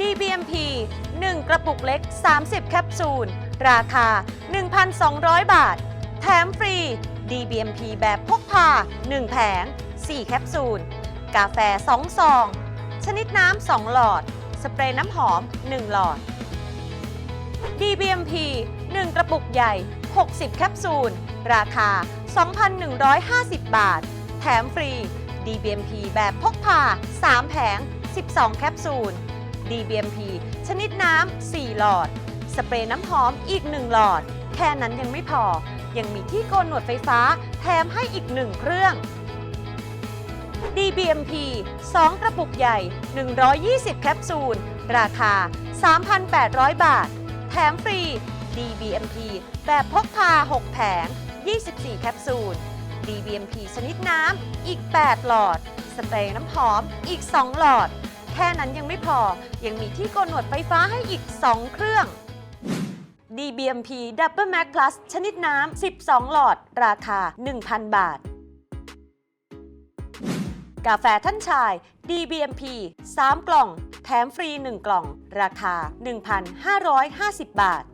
DBMP 1 กระปุกเล็ก 30 แคปซูล ราคา 1,200 บาท แถมฟรี DBMP แบบพกพา 1 แผง 4 แคปซูล กาแฟ 2 ซอง ชนิดน้ำ 2 หลอด สเปรย์น้ำหอม 1 หลอด DBMP 1 กระปุกใหญ่ 60 แคปซูล ราคา 2,150 บาท แถมฟรี DBMP แบบพกพา 3 แผง 12 แคปซูล DBMP ชนิดน้ำ 4 หลอด สเปรย์น้ำหอมอีก 1 หลอด แค่นั้นยังไม่พอ ยังมีที่โกนหนวดไฟฟ้าแถมให้อีก 1 เครื่อง DBMP 2 กระปุกใหญ่ 120 แคปซูล ราคา 3,800 บาท แถมฟรี DBMP แบบพกพา 6 แผง 24 แคปซูล DBMP ชนิดน้ำอีก 8 หลอด สเปรย์น้ำหอมอีก 2 หลอด แค่นั้นยังไม่พอ ยังมีที่โกนหนวดไฟฟ้าให้อีก 2 เครื่อง DBMP Double Max Plus ชนิดน้ำ 12 หลอด ราคา 1,000 บาท กาแฟท่านชาย DBMP 3 กล่อง แถมฟรี 1 กล่อง ราคา 1,550 บาท